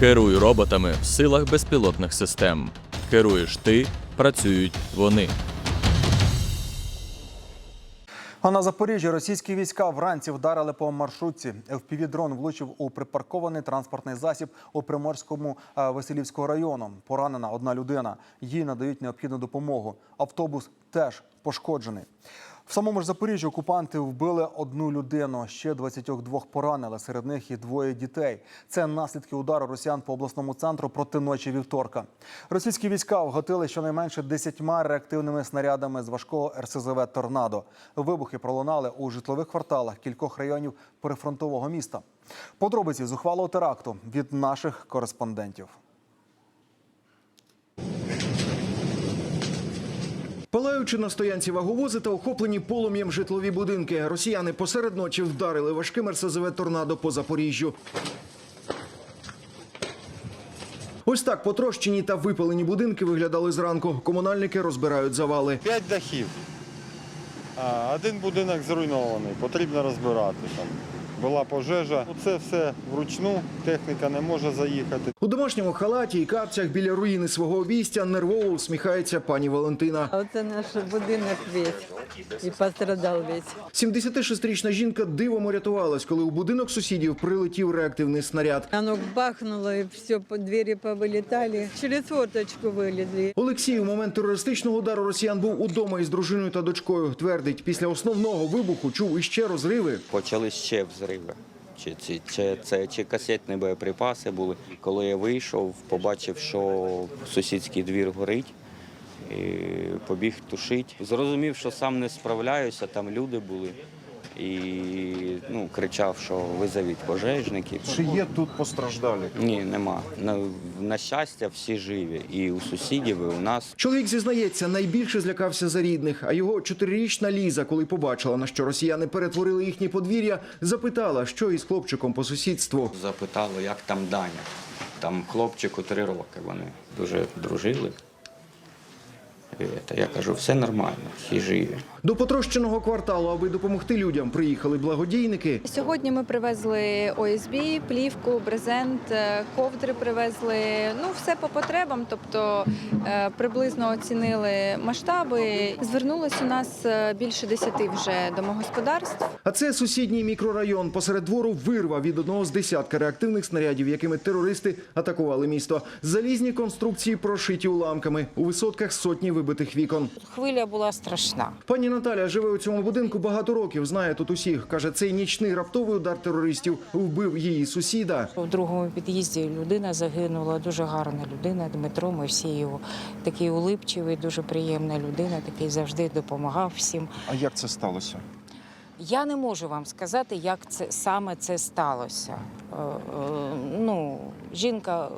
Керуй роботами в силах безпілотних систем. Керуєш ти, працюють вони. А на Запоріжжі російські війська вранці вдарили по маршрутці. ФПВ-дрон влучив у припаркований транспортний засіб у Приморському е, району. Поранена одна людина. Їй надають необхідну допомогу. Автобус теж пошкоджений. В самому ж Запоріжжі окупанти вбили одну людину, ще 22 поранили. Серед них і двоє дітей. Це наслідки удару росіян по обласному центру проти ночі вівторка. Російські війська вгатили щонайменше 10 реактивними снарядами з важкого РСЗВ Торнадо. Вибухи пролунали у житлових кварталах кількох районів перефронтового міста. Подробиці зухвалого теракту від наших кореспондентів. Палаючи на стоянці ваговози та охоплені полум'ям житлові будинки, росіяни посеред ночі вдарили важким РСЗВ торнадо по Запоріжжю. Ось так потрощені та випалені будинки виглядали зранку. Комунальники розбирають завали. П'ять дахів. Один будинок зруйнований, потрібно розбирати там. Була пожежа. Це все вручну, техніка не може заїхати. У домашньому халаті і капцях біля руїни свого обійстя нервово усміхається пані Валентина. Оце наш будинок весь і пострадав весь. 76-річна жінка дивом урятувалась, коли у будинок сусідів прилетів реактивний снаряд. Оно бахнуло, и все, двери повылетали. Через форточку вылезли. Олексій у момент терористичного удару росіян був удома із дружиною та дочкою. Твердить, після основного вибуху чув іще розриви. почали ще взриви. Чи, чи, чи, це, чи касетні боєприпаси були. Коли я вийшов, побачив, що сусідський двір горить, і побіг тушити. Зрозумів, що сам не справляюся, там люди були. І ну, кричав, що визовіть пожежників. Чи є тут постраждалі? Ні, нема. На, на щастя, всі живі. І у сусідів, і у нас. Чоловік зізнається, найбільше злякався за рідних. А його чотирирічна Ліза, коли побачила, на що росіяни перетворили їхнє подвір'я, запитала, що із хлопчиком по сусідству. Запитали, як там Даня. Там хлопчику три роки. Вони дуже дружили. Та я кажу, все нормально, всі живі. До потрощеного кварталу, аби допомогти людям, приїхали благодійники. Сьогодні ми привезли ОСБ, плівку, брезент, е, ковдри привезли. Ну, все по потребам, тобто е, приблизно оцінили масштаби. Звернулось у нас е, більше десяти вже домогосподарств. А це сусідній мікрорайон. Посеред двору вирва від одного з десятка реактивних снарядів, якими терористи атакували місто. Залізні конструкції прошиті уламками. У висотках сотні вибитих вікон. Хвиля була страшна. Пані Наталя живе у цьому будинку багато років. Знає тут усіх. каже, цей нічний раптовий удар терористів вбив її сусіда. У другому під'їзді людина загинула, дуже гарна людина. Дмитро, ми всі його такий улипчивий, дуже приємна людина, такий завжди допомагав всім. А як це сталося? Я не можу вам сказати, як це саме це сталося. Е, е, ну, жінка е,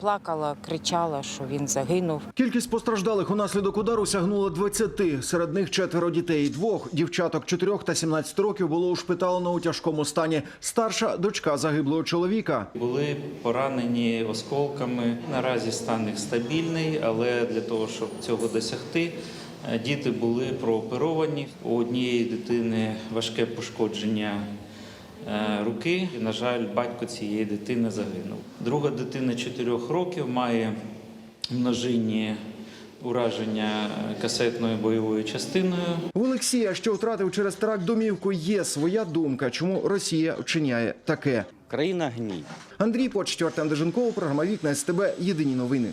плакала, кричала, що він загинув. Кількість постраждалих унаслідок удару сягнула 20. Серед них четверо дітей. Двох дівчаток 4 та 17 років було ушпиталено у тяжкому стані. Старша дочка загиблого чоловіка. Були поранені осколками. Наразі стан їх стабільний, але для того, щоб цього досягти, е, діти були прооперовані. У однієї дитини важке пошкодження руки. І, на жаль, батько цієї дитини загинув. Друга дитина 4 років має множинні ураження е, касетною бойовою частиною. У Олексія, що втратив через теракт домівку, є своя думка, чому Росія вчиняє таке. Країна гній. Андрій Почтю, Артем Деженков, програма Вікна СТБ. Єдині новини.